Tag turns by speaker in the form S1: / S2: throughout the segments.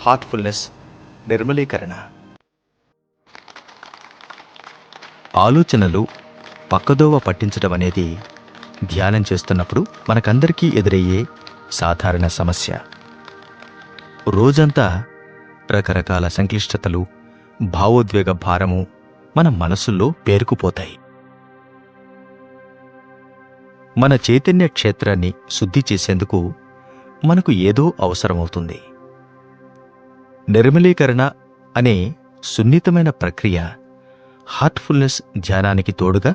S1: Heartfulness నిర్మలీకరణ. ఆలోచనలు పక్కదోవ పట్టించడం అనేది ధ్యానం చేస్తున్నప్పుడు మనకందరికీ ఎదురయ్యే సాధారణ సమస్య. రోజంతా రకరకాల సంక్లిష్టతలు భావోద్వేగ భారము మన మనసుల్లో పేరుకుపోతాయి. మన చైతన్య క్షేత్రాన్ని శుద్ధి చేసేందుకు మనకు ఏదో అవసరమవుతుంది. నిర్మలీకరణ అనే సున్నితమైన ప్రక్రియ హార్ట్ఫుల్నెస్ ధ్యానానికి తోడుగా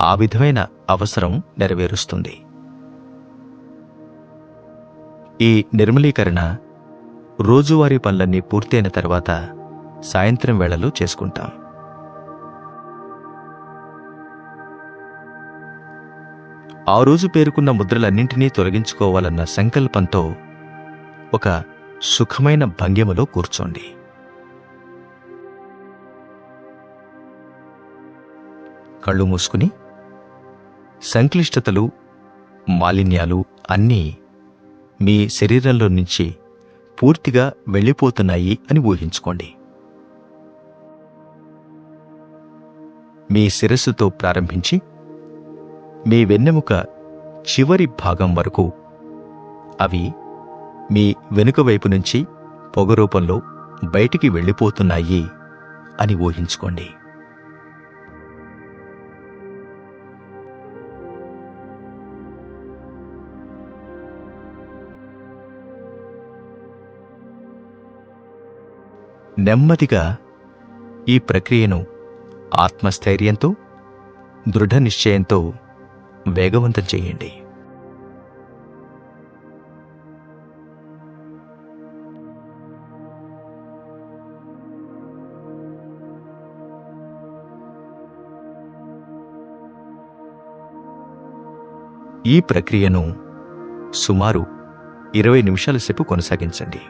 S1: ఆ విధమైన అవసరం నెరవేరుస్తుంది. ఈ నిర్మలీకరణ రోజువారీ పనులన్నీ పూర్తయిన తర్వాత సాయంత్రం వేళలో చేసుకుంటాం. ఆ రోజు పేరుకున్న ముద్రలన్నింటినీ తొలగించుకోవాలన్న సంకల్పంతో ఒక సుఖమైన భంగిమలో కూర్చోండి. కళ్ళు మూసుకుని సంక్లిష్టతలు మాలిన్యాలు అన్నీ మీ శరీరంలో నుంచి పూర్తిగా వెళ్ళిపోతున్నాయి అని ఊహించుకోండి. మీ శిరస్సుతో ప్రారంభించి మీ వెన్నెముక చివరి భాగం వరకు అవి మీ వెనుక వైపు నుంచి పొగ రూపంలో బయటికి వెళ్ళిపోతున్నాయి అని ఊహించుకోండి. నెమ్మదిగా ఈ ప్రక్రియను ఆత్మస్థైర్యంతో దృఢ నిశ్చయంతో వేగవంతం చేయండి. ఈ ప్రక్రియను సుమారు ఇరవై నిమిషాల సేపు కొనసాగించండి.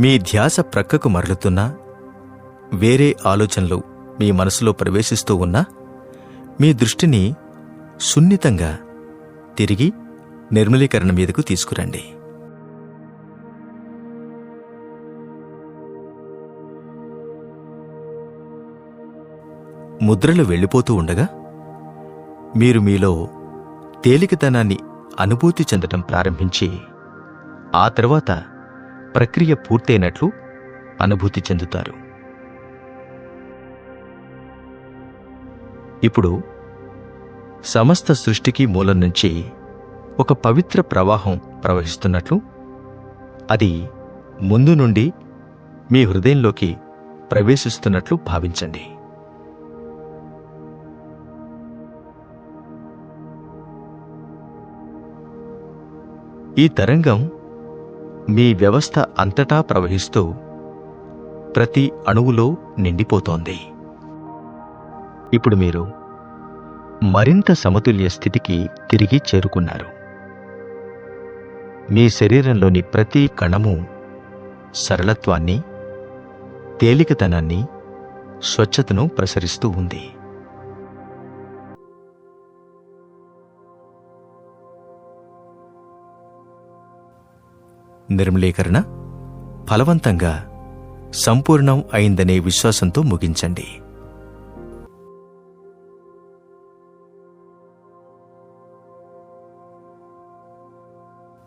S1: మీ ధ్యాస ప్రక్కకు మరలుతున్నా వేరే ఆలోచనలు మీ మనసులో ప్రవేశిస్తూ ఉన్నా మీ దృష్టిని సున్నితంగా తిరిగి నిర్మలీకరణ మీదకు తీసుకురండి. ముద్రలు వెళ్ళిపోతూ ఉండగా మీరు మీలో తేలికతనాన్ని అనుభూతి చెందటం ప్రారంభించి ఆ తర్వాత ప్రక్రియ పూర్తయినట్లు అనుభూతి చెందుతారు. ఇప్పుడు సమస్త సృష్టికి మూలం నుంచి ఒక పవిత్ర ప్రవాహం ప్రవహిస్తున్నట్లు అది ముందు నుండి మీ హృదయంలోకి ప్రవేశిస్తున్నట్లు భావించండి. ఈ తరంగం మీ వ్యవస్థ అంతటా ప్రవహిస్తూ ప్రతి అణువులో నిండిపోతోంది. ఇప్పుడు మీరు మరింత సమతుల్య స్థితికి తిరిగి చేరుకున్నారు. మీ శరీరంలోని ప్రతి కణము సరళత్వాన్ని తేలికతనాన్ని స్వచ్ఛతను ప్రసరిస్తూ ఉంది. నిర్మలీకరణ ఫలవంతంగా సంపూర్ణం అయిందనే విశ్వాసంతో ముగించండి.